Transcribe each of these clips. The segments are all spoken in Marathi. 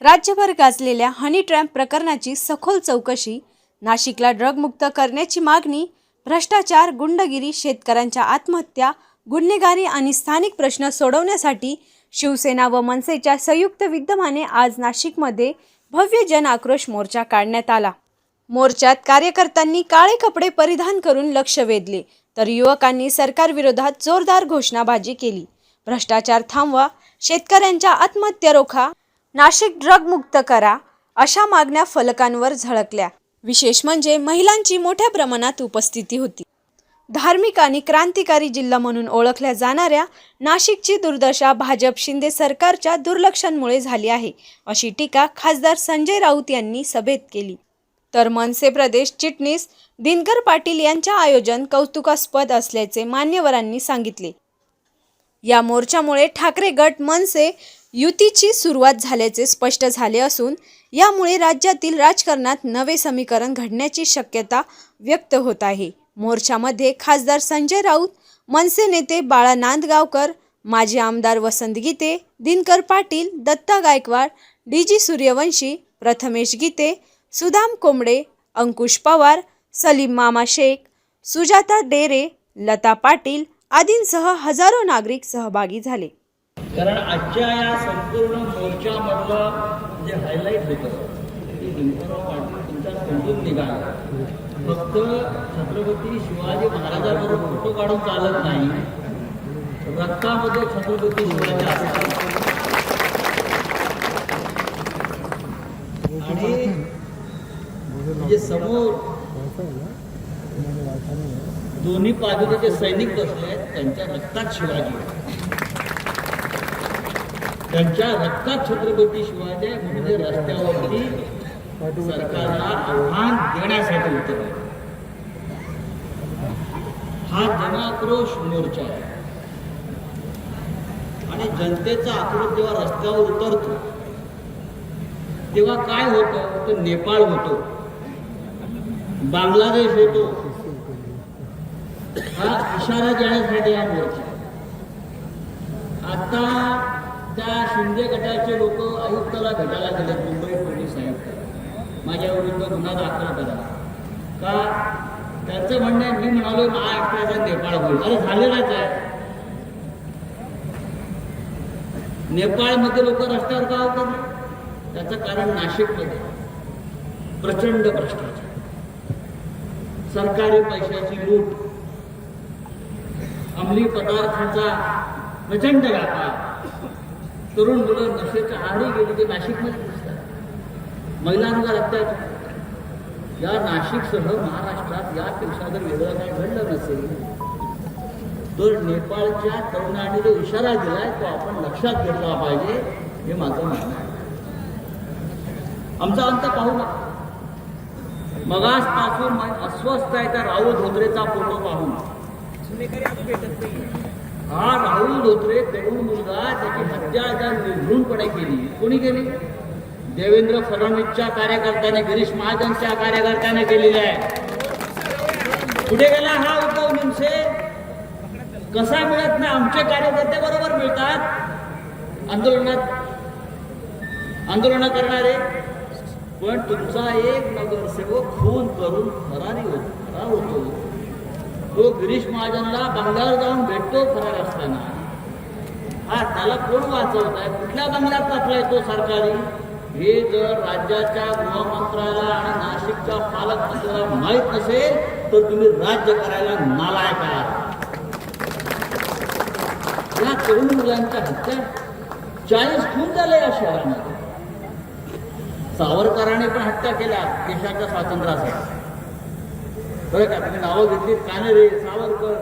राज्यभर गाजलेल्या हनी ट्रॅम्प प्रकरणाची सखोल चौकशी नाशिकला ड्रगमुक्त करण्याची मागणी भ्रष्टाचार गुंडगिरी शेतकऱ्यांच्या आत्महत्या गुन्हेगारी आणि स्थानिक प्रश्न सोडवण्यासाठी शिवसेना व मनसेच्या संयुक्त विद्यमाने आज नाशिकमध्ये भव्य जन आक्रोश मोर्चा काढण्यात आला. मोर्चात कार्यकर्त्यांनी काळे कपडे परिधान करून लक्ष वेधले तर युवकांनी सरकारविरोधात जोरदार घोषणाबाजी केली. भ्रष्टाचार थांबवा शेतकऱ्यांच्या आत्महत्या रोखा नाशिक ड्रग मुक्त करा अशा मागण्या फलकांवर झळकल्या. विशेष म्हणजे महिलांची मोठ्या प्रमाणात उपस्थिती होती. धार्मिक आणि क्रांतिकारी जिल्हा म्हणून ओळखल्या जाणाऱ्या नाशिकची दुर्दशा भाजप शिंदे सरकारच्या दुर्लक्षांमुळे झाली आहे अशी टीका खासदार संजय राऊत यांनी सभेत केली. तर मनसे प्रदेश चिटणीस दिनकर पाटील यांच्या आयोजन कौतुकास्पद असल्याचे मान्यवरांनी सांगितले. या मोर्चामुळे ठाकरे गट मनसे युतीची सुरुवात झाल्याचे स्पष्ट झाले असून यामुळे राज्यातील राजकारणात नवे समीकरण घडण्याची शक्यता व्यक्त होत आहे. मोर्चामध्ये खासदार संजय राऊत मनसे नेते बाळा नांदगावकर माजी आमदार वसंत गीते दिनकर पाटील दत्ता गायकवाड डी जी सूर्यवंशी प्रथमेश गीते सुदाम कोंबडे अंकुश पवार सलीम मामा शेख सुजाता डेरे लता पाटील आदींसह हजारो नागरिक सहभागी झाले. कारण आजच्या या संपूर्ण मोर्चामधलं जे हायलाईट होतं की दिनकरराव पाटील तुमच्या समजून निघाला फक्त छत्रपती शिवाजी महाराजांबरोबर फोटो काढून चालत नाही रक्तामध्ये छत्रपती शिवाजी असतात आणि जे समोर दोन्ही बाजूने जे सैनिक बसले आहेत त्यांच्या रक्तात शिवाजी आहे. त्यांच्या रक्तात छत्रपती शिवाजी म्हणजे रस्त्यावरती सरकारला आव्हान देण्यासाठी उतरले. हा जनाक्रोश मोर्चा आहे. आणि जनतेचा आक्रोश जेव्हा रस्त्यावर उतरतो तेव्हा काय होतं? तर नेपाळ होतो बांगलादेश होतो. हा इशारा देण्यासाठी हा मोर्चा आता त्या शिंदे गटाचे लोक आयुक्ताला भेटायला गेले मुंबई पोलीस आयुक्त माझ्या विरुद्ध गुन्हा दाखल करा का? त्यांचं म्हणणं आहे मी म्हणालो महाराष्ट्राचा नेपाळ होईल. अरे झालेलाच आहे नेपाळमध्ये लोक रस्त्यावर का उतरले त्याचं कारण नाशिकमध्ये. प्रचंड भ्रष्टाचार. सरकारी पैशाची लूट. अंमली पदार्थांचा प्रचंड व्यापार. तरुण मुलं नशेच्या आहारी गेली ते नाशिकमध्ये दिसतात. महिलांवर अत्याचार या नाशिकसह महाराष्ट्रात यापेक्षा जर वेगळं काही घडलं नसेल तर नेपाळच्या तरुणाने जो इशारा दिलाय तो आपण लक्षात घेतला पाहिजे हे माझं म्हणणं आहे. आमचा अंत पाहू नका. मगासपासून अस्वस्थ आहे त्या राहुल धोत्रेचा फोटो पाहून हा राहुल धोत्रे तरुण मुलगा त्याची हत्या आता निर्घृणपणे केली. कोणी केली? देवेंद्र फडणवीसच्या कार्यकर्त्याने गिरीश महाजनच्या कार्यकर्त्याने केलेली आहे. कुठे गेला हा उद्धव निमसे कसा मिळत नाही? आमचे कार्यकर्ते बरोबर मिळतात. आंदोलनात आंदोलन करणारे. पण तुमचा एक नगरसेवक खून करून फरारी होतो फरार होतो. तो गिरीश महाजनला बंगल्यावर जाऊन भेटतो फरार असताना हा त्याला कोण वाचवत आहे कुठल्या बंगल्यात टाकलाय तो सरकारी? हे जर राज्याच्या गृहमंत्र्याला आणि नाशिकच्या पालकमंत्र्याला माहीत नसेल तर तुम्ही राज्य करायला नालायक आहात. या तरुण मुलांच्या हत्या चाळीस खून झाले या शहरामध्ये. सावरकरांनी पण हत्या केल्या देशाच्या स्वातंत्र्यासाठी. बरं का तुम्ही म्हणजे नावं घेतली कानेरे सावरकर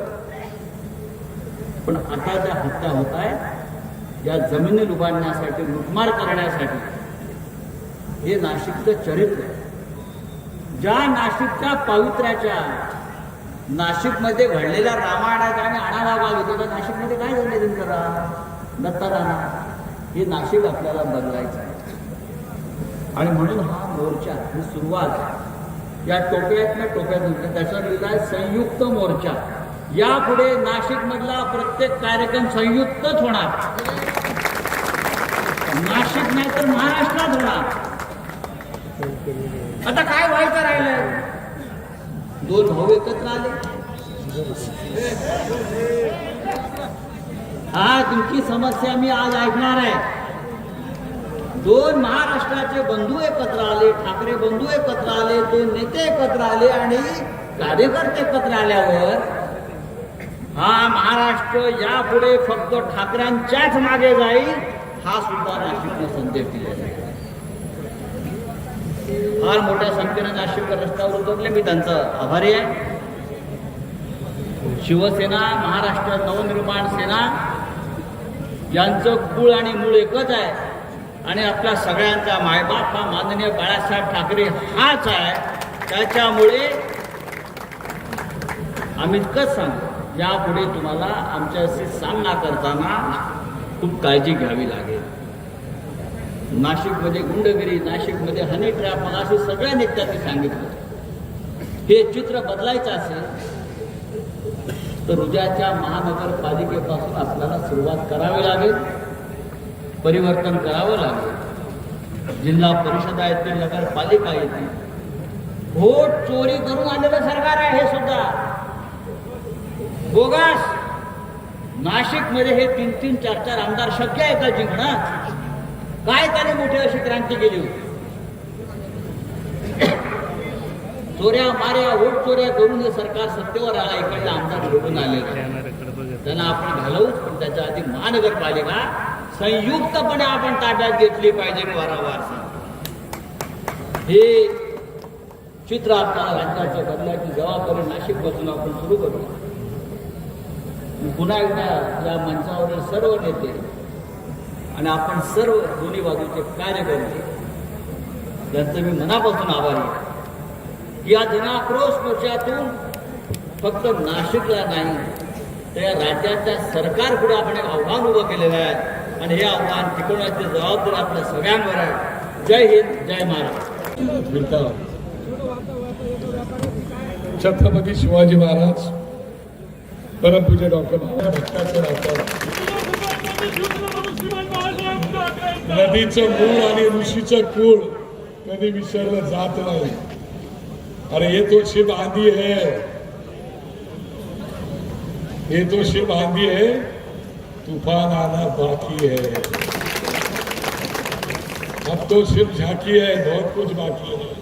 पण आता त्या हत्या होत आहे या जमिनी लुबाडण्यासाठी लुटमार करण्यासाठी हे नाशिकचं चरित्र आहे. ज्या नाशिकच्या पावित्र्याच्या नाशिकमध्ये घडलेल्या रामायणाचा आणि आणावा त्या तर नाशिकमध्ये काय झाले दिनकरा दत्ताराणा. हे नाशिक आपल्याला बदलायचं आहे. आणि म्हणून हा मोर्चा ही सुरुवात या टोप्यातल्या टोप्यात त्याचा लिहिला आहे संयुक्त मोर्चा. यापुढे नाशिक मधला प्रत्येक कार्यक्रम संयुक्तच होणार. नाशिक नाही तर महाराष्ट्रात होणार. आता काय व्हायचं राहिलंय? दोन भाऊ एकत्र आले. हा तुमची समस्या मी आज ऐकणार आहे. दोन महाराष्ट्राचे बंधू एकत्र आले ठाकरे बंधू एकत्र आले दोन नेते एकत्र आले आणि कार्यकर्ते एकत्र आल्यावर हा महाराष्ट्र यापुढे फक्त ठाकऱ्यांच्याच मागे जाईल हा सुद्धा नाशिकने संदेश दिलेला आहे. फार मोठ्या संख्येनं नाशिककर रस्त्यावर उतरले मी त्यांचा आभारी आहे. शिवसेना महाराष्ट्र नवनिर्माण सेना यांचं कुळ आणि मूळ एकच आहे. आणि आपल्या सगळ्यांचा मायबाप हा माननीय बाळासाहेब ठाकरे हाच आहे. त्याच्यामुळे आम्ही इतकंच सांगतो यापुढे तुम्हाला आमच्याशी सामना करताना खूप काळजी घ्यावी लागेल. नाशिकमध्ये गुंडगिरी नाशिकमध्ये हनी ट्रॅप मला असे सगळ्यांनी नेत्यांनी सांगितलं. हे चित्र बदलायचं असेल तर उद्याच्या महानगरपालिकेपासून आपल्याला सुरुवात करावी लागेल. परिवर्तन करावं लागेल. जिल्हा परिषदा येतील नगरपालिका येतील व्होट चोरी करून आलेलं सरकार आहे हे सुद्धा. बोगस. नाशिकमध्ये हे तीन तीन चार चार आमदार शक्य आहे का जिंकणं? काय त्याने मोठी अशी क्रांती केली होती? चोऱ्या माऱ्या वोट चोऱ्या करून हे सरकार सत्तेवर आला इकडला आमदार निवडून आले त्यांना आपण घालवूच पण त्याच्या आधी महानगरपालिका संयुक्तपणे आपण ताब्यात घेतली पाहिजे वारंवार हे चित्र आपल्याला राज्याचं करण्याची जबाबदारी नाशिकपासून आपण सुरू करू. पुन्हा एकदा या मंचावरील सर्व नेते आणि आपण सर्व दोन्ही बाजूचे कार्यकर्ते त्यांचं मी मनापासून आभारी या जनाक्रोश मोर्चातून फक्त नाशिकला नाही तर या राज्याच्या सरकारपुढे आपण एक आव्हान उभं केलेलं आहे. आणि हे आव्हान टिकवण्याची जबाबदारी आपल्या सगळ्यांवर आहे. जय हिंद जय महाराज छत्रपती शिवाजी महाराज परमपूज्य डॉक्टर बाबासाहेब नदीचं मूळ आणि ऋषीचं कुळ कधी विसरलं जात नाही. अरे ये तो शिव आंधी है ये तो शिव आंधी है तूफान आना बाकी है अब तो सिर्फ झाकी है बहुत कुछ बाकी है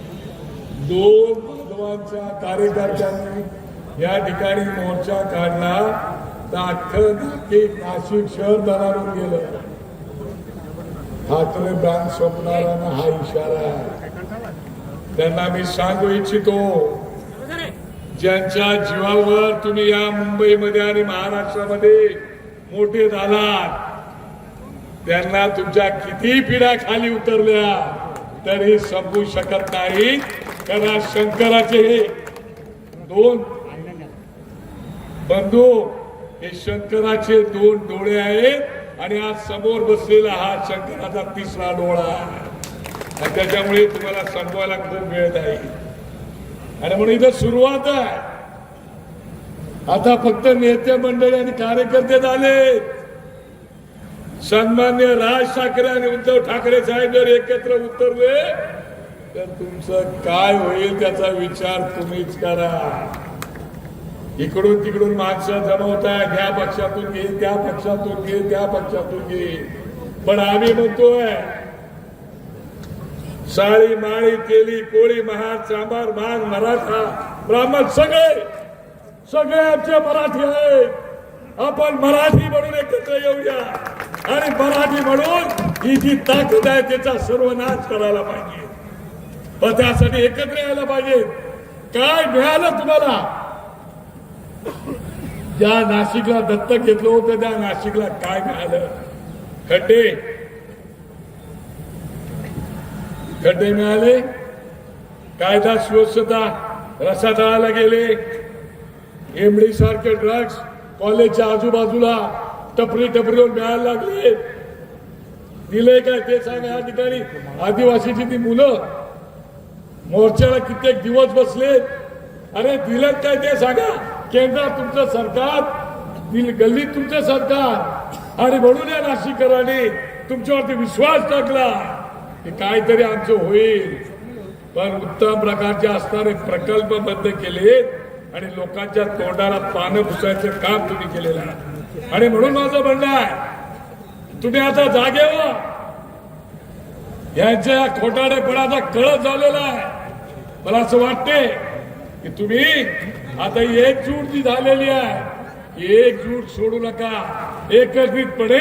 दोन भगवानच्या कार्यकर्त्यांनी या ठिकाणी मोर्चा काढला तर अख्खं नाशिक नाशिक शहर दरारून गेलं. हातरे ब्रांच स्वप्नारांना हा इशारा आहे. त्यांना मी सांगू इच्छितो ज्यांच्या जीवावर तुम्ही या मुंबईमध्ये आणि महाराष्ट्रामध्ये मोठे दालात त्यांना तुमच्या किती पिढ्या खाली उतरल्या तरी संपू शकत नाही. कारण शंकराचे हे दोन बंधू हे शंकराचे दोन डोळे आहेत आणि आज समोर बसलेला हा शंकराचा तिसरा डोळा आहे. आणि त्याच्यामुळे तुम्हाला संपवायला खूप वेळ नाही आणि म्हणून इथं सुरुवात आहे. आता फक्त नेते मंडळी आणि कार्यकर्ते झाले. सन्मान्य राज ठाकरे आणि उद्धव ठाकरे साहेब जर एकत्र उतरले तर तुमचं काय होईल त्याचा विचार तुम्हीच करा. इकडून तिकडून माणसं जमवताय ह्या पक्षातून घे त्या पक्षातून घे त्या पक्षातून घे. पण आम्ही म्हणतोय साळी माळी केली कोळी महार चांबार माग मराठा ब्राह्मण सगळे सगळे आमचे मराठी आहेत. आपण मराठी म्हणून एकत्र येऊया. आणि मराठी म्हणून ही जी ताकद आहे त्याचा सर्वनाश करायला पाहिजे. पण त्यासाठी एकत्र यायला पाहिजे. काय मिळालं तुम्हाला? ज्या नाशिकला दत्तक घेतलं होतं त्या नाशिकला काय मिळालं? खड्डे. खड्डे मिळाले. कायदा सुव्यवस्था रसातळाला गेले. एमडी सारखे ड्रग्स कॉलेजच्या आजूबाजूला टपरी टपरीवर मिळायला लागले. दिले काय ते सांगा या ठिकाणी. आदिवासीची ती मुलं. मोर्चाला कित्येक दिवस बसले. अरे दिलं काय ते सांगा. केंद्रात तुमचं सरकार दिल गल्लीत तुमचं सरकार. आणि म्हणून या नाशिककरांनी तुमच्यावरती विश्वास टाकला. की काहीतरी आमचं होईल. पण उत्तम प्रकारचे असणारे प्रकल्प बंद केले आणि लोकांच्या तोंडाला पानं पुसायचं काम तुम्ही केलेलं आहे. आणि म्हणून माझं म्हणणं आहे तुम्ही आता जागे व्हा. यांच्या खोटाडेपणाचा कळत झालेला आहे. मला असं वाटते की तुम्ही आता एकजूट जी झालेली आहे एकजूट सोडू नका. एकत्रितपणे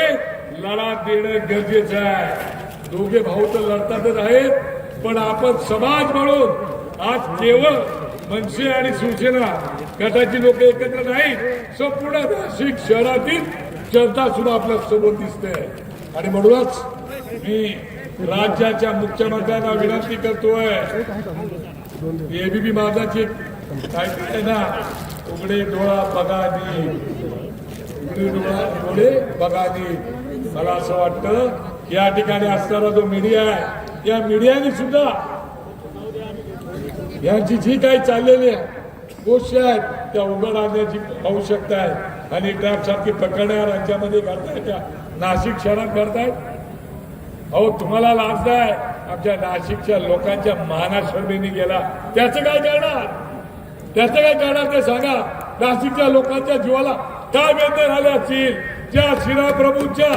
लढा देणं गरजेचं आहे. दोघे भाऊ तर लढतातच आहेत पण आपण समाज म्हणून आज केवळ मनसे आणि शिवसेना गटाची लोक एकत्र नाही संपूर्ण नाशिक शहरातील जनता सुद्धा आपल्यासोबत दिसते. आणि म्हणूनच मी राज्याच्या मुख्यमंत्र्यांना विनंती करतोय. एबीपी माझाची काय काय ना उघडे डोळा बघानी उघडे डोळा डोळे बघानी मला असं वाटतं या ठिकाणी असणारा जो मीडिया आहे या मीडियाने सुद्धा यांची जी काही चाललेली गोष्टी आहेत त्या उघड आणण्याची आवश्यकता आहे. आणि ट्रॅप सारखी प्रकरणं या राज्यामध्ये करतायत त्या नाशिक शहरात करतायत अहो तुम्हाला लाज आहे आमच्या नाशिकच्या लोकांच्या मानाशर्मीने गेला. त्याचं काय करणार? त्याचं काय करणार ते सांगा. नाशिकच्या लोकांच्या जीवाला काय वेदना झाल्या असतील? ज्या शिराप्रभूंच्या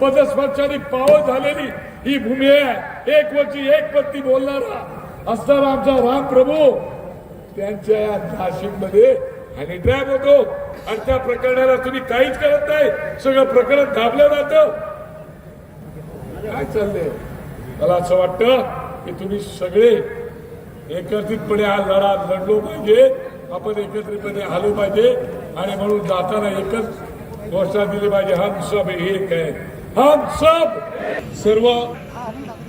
पदस्पर्शाने पावत झालेली ही भूमी आहे. एक वची एक पत्ती बोलणारा असणार आमचा राम प्रभू. त्यांच्या या नाशिकमध्ये आणि ट्रॅप होतो. आणि त्या प्रकरणाला तुम्ही काहीच करत नाही. सगळं प्रकरण दाबलं जातं काय चाललंय? मला असं वाटतं की तुम्ही सगळे एकत्रितपणे हा लढा लढलो पाहिजे. आपण एकत्रितपणे आलो पाहिजे. आणि म्हणून जाताना एकच घोषणा दिली पाहिजे. हम सब एक आहे हम सब सर्व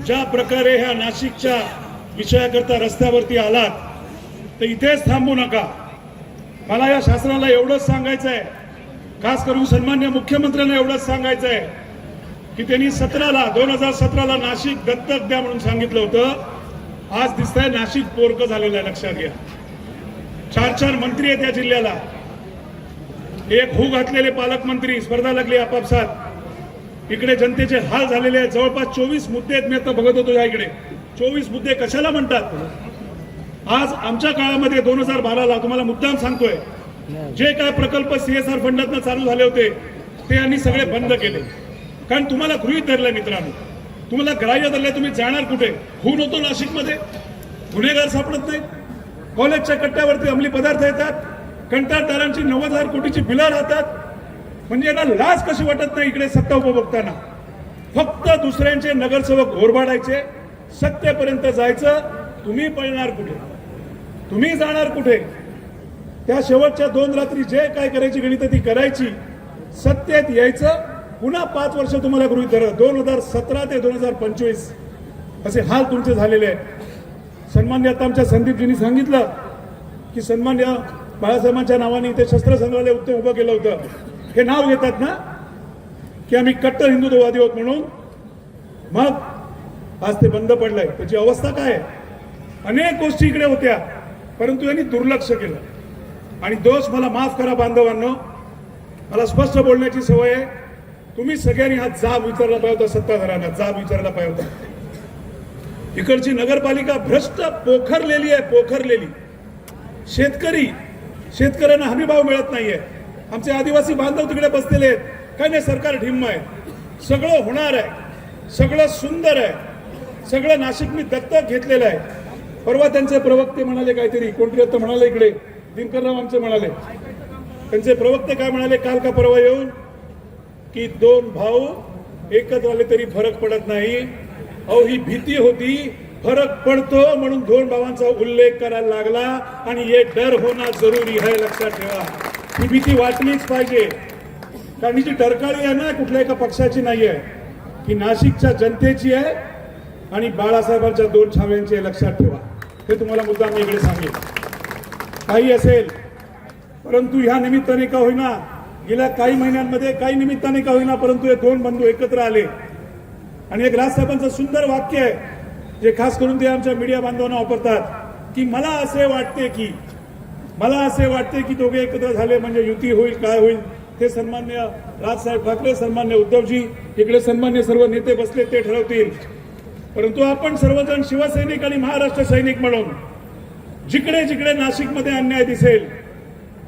ज्या प्रकारे ह्या नाशिकच्या विषयाकरता रस्त्यावरती आलात तर इथेच थांबू नका. मला या शासनाला एवढंच सांगायचं आहे खास करून सन्मान्य मुख्यमंत्र्यांना एवढंच सांगायचं आहे की त्यांनी सतराला दोन हजार सतराला नाशिक दत्तक द्या म्हणून सांगितलं होतं आज दिसतंय नाशिक पोरक झालेलं आहे लक्षात घ्या. चार चार मंत्री आहेत या जिल्ह्याला. एक हू घातलेले पालकमंत्री स्पर्धा लागली आपापसात. इकडे जनतेचे हाल झालेले आहेत. जवळपास चोवीस मुद्दे आहेत मी आता बघत होतो या इकडे. चोवीस मुद्दे कशाला म्हणतात? आज आमच्या काळामध्ये दोन हजार बाराला तुम्हाला मुद्दाम सांगतोय जे काय प्रकल्प सीएसआर फंडातनं चालू झाले होते ते यांनी सगळे बंद केले. कारण तुम्हाला गृहित धरलंय मित्रांनो तुम्हाला ग्राह्य धरलंय तुम्ही जाणार कुठे? खून होतो नाशिकमध्ये. गुन्हेगार सापडत नाही. कॉलेजच्या कट्ट्यावरती अंमली पदार्थ येतात. कंत्राटदारांची नव्वद हजार कोटीची बिलं राहतात. म्हणजे यांना लाज कशी वाटत नाही इकडे सत्ता उपभोगताना फक्त दुसऱ्यांचे नगरसेवक घोरबाडायचे. सत्तेपर्यंत जायचं तुम्ही पळणार कुठे? तुम्ही जाणार कुठे? त्या शेवटच्या दोन रात्री जे काय करायची गणित ती करायची. सत्तेत यायचं पुन्हा पाच वर्ष तुम्हाला गृहित धरत दोन हजार सतरा ते दोन हजार पंचवीस असे हाल तुमचे झालेले आहेत. सन्मान्य आता आमच्या संदीपजींनी सांगितलं की सन्मान्य बाळासाहेबांच्या नावाने इथे शस्त्र संग्रहालय उत्तम उभं केलं होतं. हे नाव घेतात ना? की आम्ही कट्टर हिंदुत्ववादी आहोत म्हणून. मग आज ते बंद पडलंय. त्याची अवस्था काय आहे? अनेक गोष्टी इकडे होत्या परंतु यांनी दुर्लक्ष केलं. आणि दोष मला माफ करा बांधवांनो. मला स्पष्ट बोलण्याची सवय आहे. तुम्ही सगळ्यांनी हा जाब विचारला पाहिजे होता सत्ताधाऱ्यांना जाब विचारला पाहिजे होता. इकडची नगरपालिका भ्रष्ट पोखरलेली आहे पोखरलेली. शेतकरी शेतकऱ्यांना हमीभाव मिळत नाहीये. आमचे आदिवासी बांधव तिकडे बसलेले आहेत. काय नाही सरकार ढिम्म आहे. सगळं होणार आहे. सगळं सुंदर आहे. सगळं नाशिक मी दत्तक घेतलेलं आहे. परवा त्यांचे प्रवक्ते म्हणाले काहीतरी कोणतरी आता म्हणाले इकडे. दिनकरराव आमचे म्हणाले. त्यांचे प्रवक्ते काय म्हणाले काल का परवा येऊन? की दोन भाऊ एकत्र आले तरी फरक पडत नाही. अहो ही भीती होती फरक पडतो म्हणून दोन भावांचा उल्लेख करायला लागला आणि हे डर होणं जरुरी आहे लक्षात ठेवा. ही भीती वाटलीच पाहिजे. कारण ही जी टरकाळी आहे ना कुठल्या एका पक्षाची नाही आहे ही नाशिकच्या जनतेची आहे आणि बाळासाहेबांच्या दोन छाव्यांचे लक्षात ठेवा. हे तुम्हाला मुद्दा मी इकडे सांगेन. काही असेल परंतु ह्या निमित्ताने का होईना गेल्या काही महिन्यांमध्ये काही निमित्ताने का होईना परंतु हे दोन बंधू एकत्र आले. आणि एक राजसाहेबांचं सुंदर वाक्य आहे जे खास करून ते आमच्या मीडिया बांधवांना वापरतात की मला असे वाटते की मला असे वाटते की दोघे एकत्र झाले म्हणजे युती होईल काय होईल ते सन्मान्य राजसाहेब ठाकरे सन्मान्य उद्धवजी इकडे सन्मान्य सर्व नेते बसले ते ठरवतील. परंतु आपण सर्वजण शिवसैनिक आणि महाराष्ट्र सैनिक म्हणून जिकडे जिकडे नाशिकमध्ये अन्याय दिसेल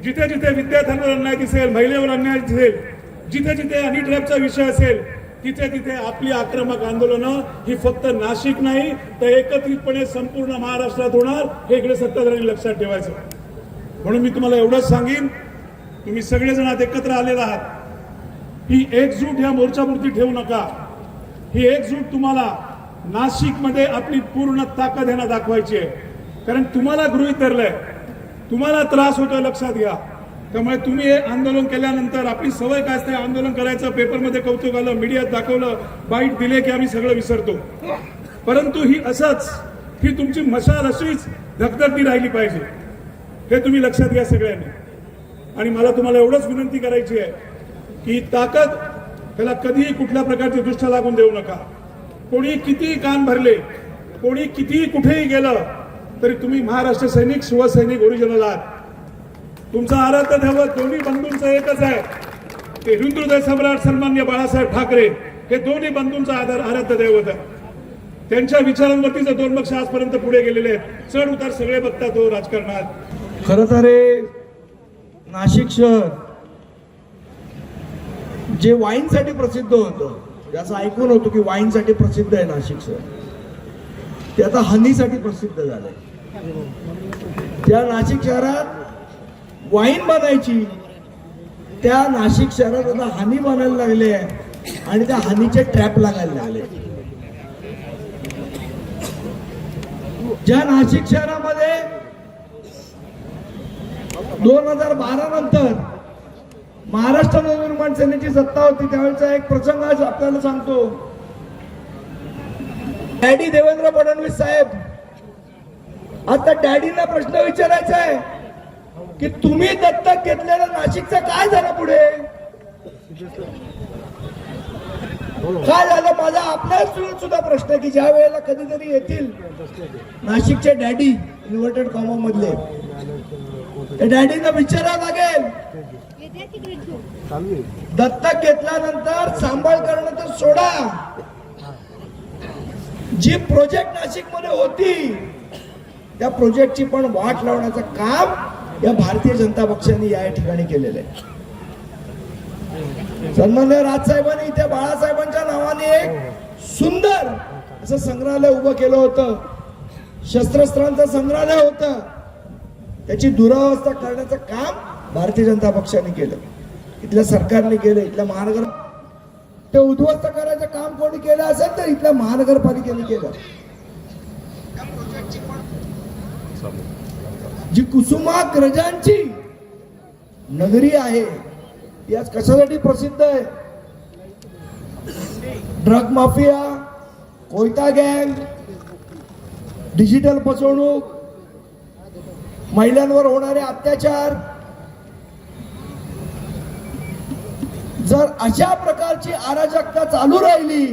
जिथे जिथे विद्यार्थ्यांवर अन्याय दिसेल महिलेवर अन्याय दिसेल जिथे जिथे हनी ट्रॅपचा विषय असेल तिथे तिथे आपली आक्रमक आंदोलनं ही फक्त नाशिक नाही तर एकत्रितपणे संपूर्ण महाराष्ट्रात होणार हे इकडे सत्ताधाऱ्यांनी लक्षात ठेवायचं. म्हणून मी तुम्हाला एवढंच सांगेन तुम्ही सगळेजण आज एकत्र आलेला आहात. ही एकजूट ह्या मोर्चापुरती ठेवू नका. ही एकजूट तुम्हाला नाशिकमध्ये आपली पूर्ण ताकद यांना दाखवायची आहे. कारण तुम्हाला गृहित धरलंय तुम्हाला त्रास होतोय लक्षात घ्या. त्यामुळे तुम्ही हे आंदोलन केल्यानंतर आपली सवय काय असते आंदोलन करायचं पेपरमध्ये कौतुक आलं मीडियात दाखवलं बाईट दिले की आम्ही सगळं विसरतो. परंतु ही असंच ही तुमची मशाल अशीच धगधगती राहिली पाहिजे. हे तुम्ही लक्षात घ्या सगळ्यांनी. आणि मला तुम्हाला एवढंच विनंती करायची आहे की ताकद त्याला कधीही कुठल्या प्रकारची दृष्ट लागून देऊ नका. कोणी कितीही कान भरले कोणी कितीही कुठेही गेलं तरी तुम्ही महाराष्ट्र सैनिक शिवसैनिक ओरिजिनल आहात. तुमचा आराध्य दैव दोन्ही बंधूंचं एकच आहे. ते हिंदुदय सम्राट सन्मान्य बाळासाहेब ठाकरे हे दोन्ही बंधूंचा आधार आराध्य दैवत आहे. त्यांच्या विचारांवरतीच दोन पक्ष आजपर्यंत पुढे गेलेले आहेत. चढ उतार सगळे बघतात तो राजकारणात. खर तर हे नाशिक शहर जे वाईनसाठी प्रसिद्ध होतं ज्याचं ऐकून होतो की वाईनसाठी प्रसिद्ध आहे नाशिक शहर ते आता हनीसाठी प्रसिद्ध झालंय. त्या नाशिक शहरात वाईन बनायची. त्या नाशिक शहरात आता हानी बनायला लागले आहे आणि त्या हानीचे ट्रॅप लागायला लागले. ज्या नाशिक शहरामध्ये दोन हजार बारा नंतर महाराष्ट्र नवनिर्माण सेनेची सत्ता होती त्यावेळेचा एक प्रसंग आज आपल्याला सांगतो. डॅडी देवेंद्र फडणवीस साहेब आता डॅडीला प्रश्न विचारायचा आहे की तुम्ही दत्तक घेतलेलं नाशिकचं काय झालं पुढे? काय झालं? माझा आपल्याच सुद्धा प्रश्न की ज्या वेळेला कधीतरी येतील नाशिकचे डॅडी इन्व्हर्टेड कॉमा मधले. त्या डॅडीला विचारावं लागेल. दत्तक घेतल्यानंतर सांभाळ करणं तर सोडा. जी प्रोजेक्ट नाशिकमध्ये होती त्या प्रोजेक्टची पण वाट लावण्याचं काम या भारतीय जनता पक्षाने या ठिकाणी केलेलं आहे. सन्मान्य राजसाहेबांनी इथे बाळासाहेबांच्या नावाने एक सुंदर असं संग्रहालय उभं केलं होतं. शस्त्रास्त्रांचं संग्रहालय होतं. त्याची दुरावस्था करण्याचं काम भारतीय जनता पक्षाने केलं. इथल्या सरकारने केलं इथल्या महानगर ते उद्ध्वस्त करायचं काम कोणी केलं असेल तर इथल्या महानगरपालिकेने केलं. जी कुसुमाग्रजांची नगरी आहे ती आज कशासाठी प्रसिद्ध आहे? ड्रग माफिया कोयता गँग डिजिटल फसवणूक महिलांवर होणारे अत्याचार जर अशा प्रकारची अराजकता चालू राहिली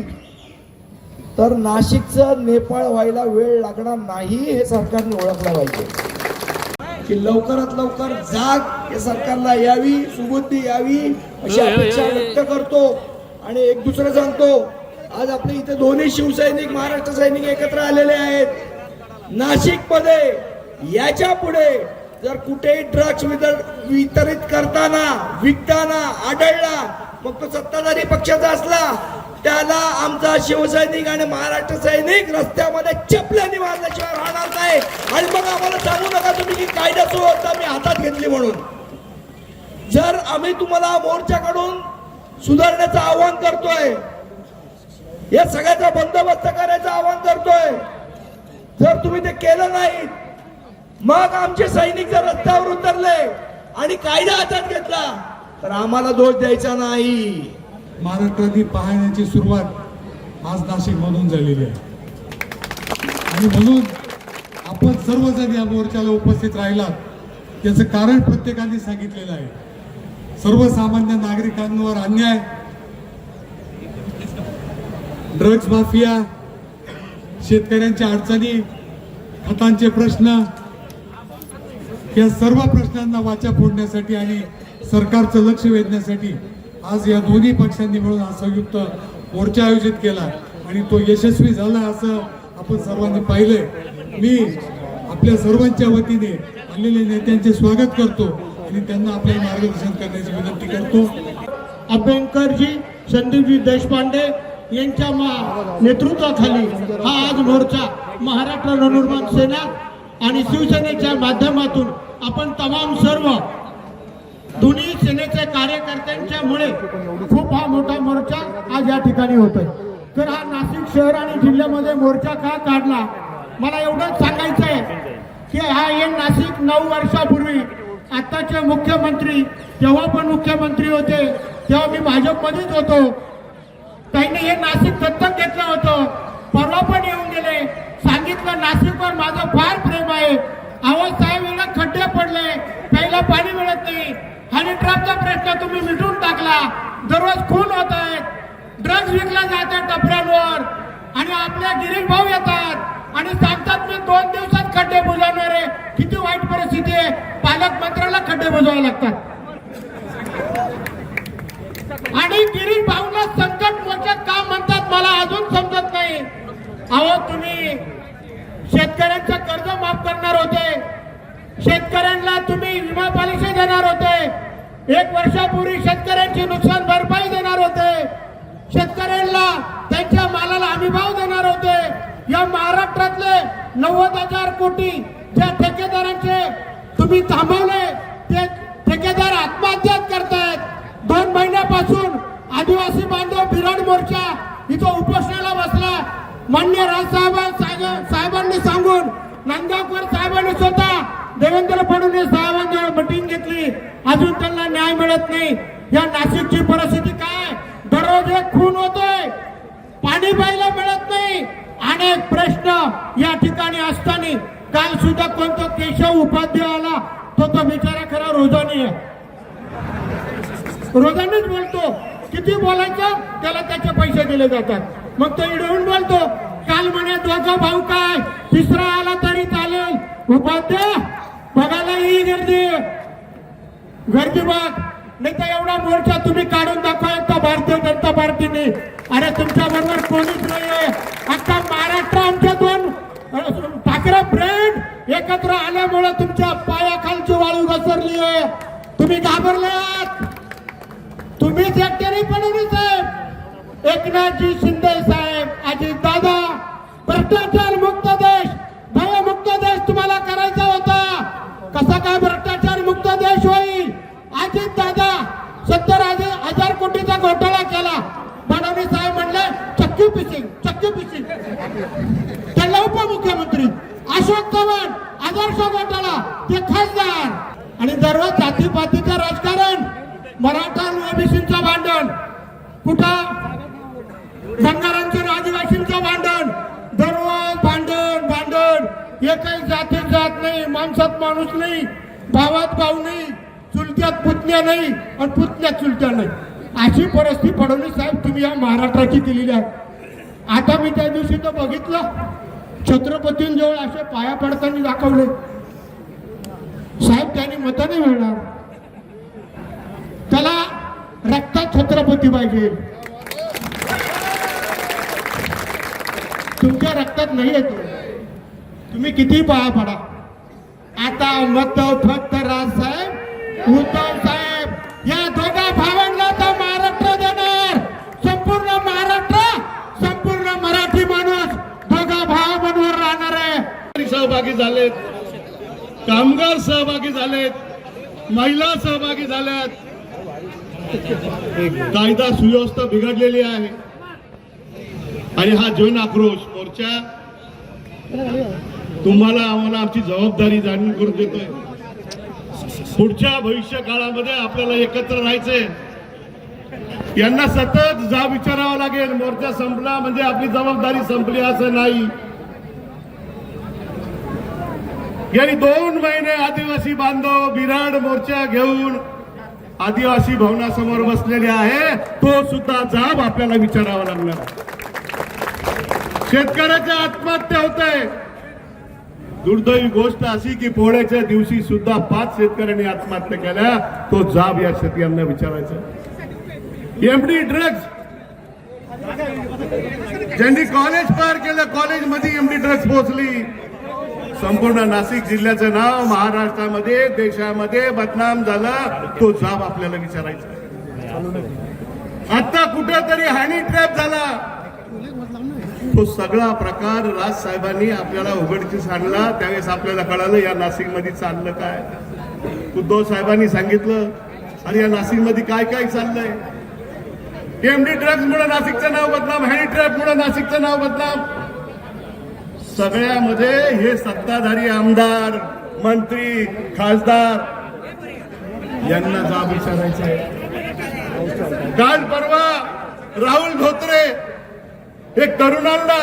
तर नाशिकचं नेपाळ व्हायला वेळ लागणार नाही हे सरकारने ओळखलं पाहिजे. की लवकरात लवकर जाग या सरकारला यावी सुबुद्धी यावी अशी अपेक्षा व्यक्त करतो आणि एक दुसरं सांगतो आज आपले इथे दोन्ही शिवसैनिक महाराष्ट्र सैनिक एकत्र आलेले आहेत. नाशिकमध्ये याच्यापुढे जर कुठेही ड्रग्स वितरित करताना विकताना आढळला मग तो सत्ताधारी पक्षाचा असला त्याला आमचा शिवसैनिक आणि महाराष्ट्र सैनिक रस्त्यामध्ये चपल्याने मारल्याशिवाय राहणार नाही. आणि मग आम्हाला सांगू नका तुम्ही की कायदा सुव्यवस्था मी हातात घेतली म्हणून. जर आम्ही तुम्हाला मोर्चाकडून सुधारण्याचं आवाहन करतोय या सगळ्याचा बंदोबस्त करायचं आवाहन करतोय जर तुम्ही ते केलं नाही मग आमचे सैनिक जर रस्त्यावर उतरले आणि कायदा हातात घेतला तर आम्हाला दोष द्यायचा नाही. महाराष्ट्रातील पाहण्याची सुरुवात आज नाशिकमधून झालेली आहे. आणि म्हणून आपण सर्वजण या मोर्चाला उपस्थित राहिलात याचं कारण प्रत्येकाने सांगितलेलं आहे. सर्वसामान्य नागरिकांवर अन्याय ड्रग्ज माफिया शेतकऱ्यांच्या अडचणी खतांचे प्रश्न या सर्व प्रश्नांना वाचा फोडण्यासाठी आणि सरकारचं लक्ष वेधण्यासाठी आज या दोन्ही पक्षांनी मिळून हा संयुक्त मोर्चा आयोजित केला आणि तो यशस्वी झाला असं आपण सर्वांनी पाहिलंय. मी आपल्या सर्वांच्या वतीने आलेल्या नेत्यांचे स्वागत करतो आणि त्यांना आपले मार्गदर्शन करण्याची विनंती करतो. अभ्यंकरजी संदीपजी देशपांडे यांच्या मा- नेतृत्वाखाली हा आज मोर्चा महाराष्ट्र नवनिर्माण सेना आणि शिवसेनेच्या माध्यमातून आपण तमाम सर्व दोन्ही सेनेच्या कार्यकर्त्यांच्या मुळे खूप हा मोठा मोर्चा आज या ठिकाणी होतोय. तर हा नाशिक शहर आणि जिल्ह्यामध्ये मोर्चा का काढला? मला एवढंच सांगायचं आहे की हा हे नाशिक नऊ वर्षापूर्वी आताचे मुख्यमंत्री जेव्हा पण मुख्यमंत्री होते तेव्हा मी भाजपमध्येच होतो. त्यांनी हे नाशिक दत्तक घेतलं होतं परवा पण येऊन गेले सांगितलं नाशिकवर माझं फार प्रेम आहे आवाज साहेब वेळा खड्डे पडले प्यायला पाणी मिळत नाही आणि ट्रकचा प्रश्न तुम्ही मिटून टाकला? दररोज खून होत आहेत ड्रग्ज विकला जाते टपऱ्यांवर आणि आपल्या गिरीश भाऊ येतात. आणि सांगतात मी दोन दिवसात खड्डे बुजवणार आहे. किती वाईट परिस्थिती आहे. पालकमंत्र्याला खड्डे बुजवावे लागतात. आणि गिरीश भाऊला संकट मोचक का म्हणतात. मला अजून समजत नाही. अहो तुम्ही शेतकऱ्यांचं कर्ज माफ करणार होते. शेतकऱ्यांना तुम्ही विमा पॉलिसी देणार होते. एक वर्षापूर्वी शेतकऱ्यांची नुकसान भरपाई देणार होते. शेतकऱ्यांना त्यांच्या मालाला हमी भाव देणार होते. या महाराष्ट्रातले नव्वद हजार कोटी ज्या ठेकेदारांचे तुम्ही थांबवले ते ठेकेदार आत्महत्या करतायत. दोन महिन्यापासून आदिवासी बांधव बिराड मोर्चा इथं उपोषणाला बसला. मान्य राजसाहेब साहेबांनी सांगून नांदगावकर साहेबांनी स्वतः देवेंद्र फडणवीस साहेबांजवळ मिटिंग घेतली. अजून त्यांना न्याय मिळत नाही. या नाशिकची परिस्थिती काय? दररोज एक खून होतोय. पाणी प्यायला मिळत नाही. अनेक प्रश्न या ठिकाणी असताना काल सुद्धा कोणता केशव उपाध्याय आला तो तो बिचारा खरा रोजानी आहे. रोजानीच बोलतो. किती बोलायचं? त्याला त्याचे पैसे दिले जातात. मग तो इडवून बोलतो काल म्हणे दोघं भाऊ काय? तिसरा आला तरी चालेल. उपाध्याय बघायला ही गर्दी. गर्दी बघ. नाही तर एवढा मोर्चा तुम्ही काढून दाखवा एकदा भारतीय जनता पार्टीने. अरे तुमच्या बरोबर कोणीच नाहीये. आता महाराष्ट्र आमच्या दोन ठाकरे ब्रँड एकत्र आल्यामुळे तुमच्या पायाखालची वाळू घसरली आहे तुम्ही घाबरलात. तुम्हीच एकट्याने फडणवीस साहेब एकनाथजी शिंदे साहेब अजित दादा भ्रष्टाचार मुक्त देश भयमुक्त देश तुम्हाला करायचा होता. कसा काय भ्रष्टाचार मुक्त देश होईल? अजित दादा सत्तर हजार कोटीचा घोटाळा केला. फडणवीस साहेब म्हणले चक्की पिसिंग चक्की पिसिंग त्याला उपमुख्यमंत्री अशोक चव्हाण आदर्श घोटाळा ते खासदार. आणि दररोज जातीपातीचं राजकारण मराठा ओबीसीचं भांडण. कुठं? बंगारांचं आदिवासींचं भांडण. दररोज भांडण भांडण. एकही जात माणसात माणूस नाही भावात भाऊ नाही चुलत्यात पुतण्या नाही आणि पुतण्यात चुलत्या नाही. अशी परिस्थिती फडणवीस साहेब तुम्ही या महाराष्ट्राची दिलेली आहे. आता मी त्या दिवशी तर बघितलं छत्रपतींजवळ असे पाया पडताना दाखवले. साहेब त्यांनी मत नाही मिळणार. त्याला रक्तात छत्रपती पाहिजे. तुमच्या रक्तात नाही येतो. तुम्ही किती पाया पडा. आता मत फक्त राजसाहेब उद्धव साहेब. या दोघा भावांना तर महाराष्ट्र देणार. संपूर्ण महाराष्ट्र संपूर्ण मराठी माणूस दोघा भाव बनवर राहणार आहे. सहभागी झालेत. कामगार सहभागी झालेत. महिला सहभागी झाल्यात. कायदा सुव्यवस्था बिघडलेली आहे. आणि हा जन आक्रोश मोर्चा तुम्हाला आम्हाला आमची जबाबदारी जाणून करून देतोय. पुढच्या भविष्य काळामध्ये आपल्याला एकत्र राहायचंय. यांना सतत जा विचारावा लागेल मोर्चा संपला म्हणजे आपली जबाबदारी संपली असं नाही. गेली दोन महिने आदिवासी बांधव बिराड मोर्चा घेऊन आदिवासी भवनासमोर बसलेले आहे. तो सुद्धा जाब आपल्याला विचारावा लागणार. शेतकऱ्याच्या आत्महत्या होत आहे दुर्दैवी गोष्ट अशी की पोळ्याच्या दिवशी सुद्धा पाच शेतकऱ्यांनी आत्महत्या केल्या. तो जाब या शेतकऱ्यांना विचारायचा. एमडी ड्रग्ज ज्यांनी कॉलेज पार केलं कॉलेजमध्ये एमडी ड्रग्ज पोहोचली. संपूर्ण नाशिक जिल्ह्याचं नाव महाराष्ट्रामध्ये देशामध्ये बदनाम झालं. तो जाब आपल्याला विचारायचा. आता कुठेतरी हॅनी ट्रॅप झाला. तो सगळा प्रकार राज साहेबांनी आपल्याला उघडकीस आणला. त्यावेळेस आपल्याला कळालं या नाशिकमध्ये चाललं काय? उद्धव साहेबांनी सांगितलं अरे या नाशिकमध्ये काय काय चाललंय? एमडी ड्रग्ज मुळे नाशिकचं नाव बदनाम हॅनी ट्रॅप मुळे नाशिकचं नाव बदनाम. सगळ्यामध्ये हे सत्ताधारी आमदार मंत्री खासदार यांना जाब विचारायचं आहे काल परवा राहुल धोत्रे एक तरुणांना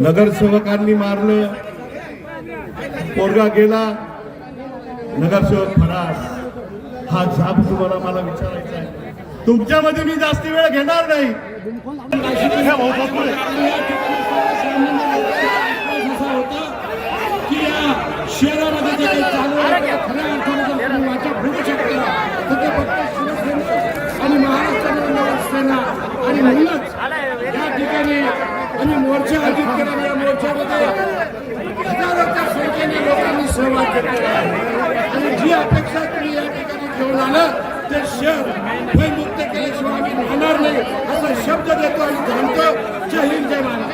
नगरसेवकांनी मारलं. पोरगा गेला. नगरसेवक फरास हा जाब तुम्हाला मला विचारायचा आहे. तुमच्यामध्ये मी जास्ती वेळ घेणार नाही. शहरामध्ये चालू आहे आणि महाराष्ट्र आणि म्हणूनच आम्ही मोर्चा आयोजित केला या मोर्चामध्ये हजारोच्या संख्येने लोकांनी सहभाग घेतलेला आहे. आणि जी अपेक्षा तुम्ही या ठिकाणी घेऊन आलं ते शहर भयमुक्त केल्याशिवाय आम्ही राहणार नाही असा शब्द देतो आणि थांबतो जय हिंद जय महाराज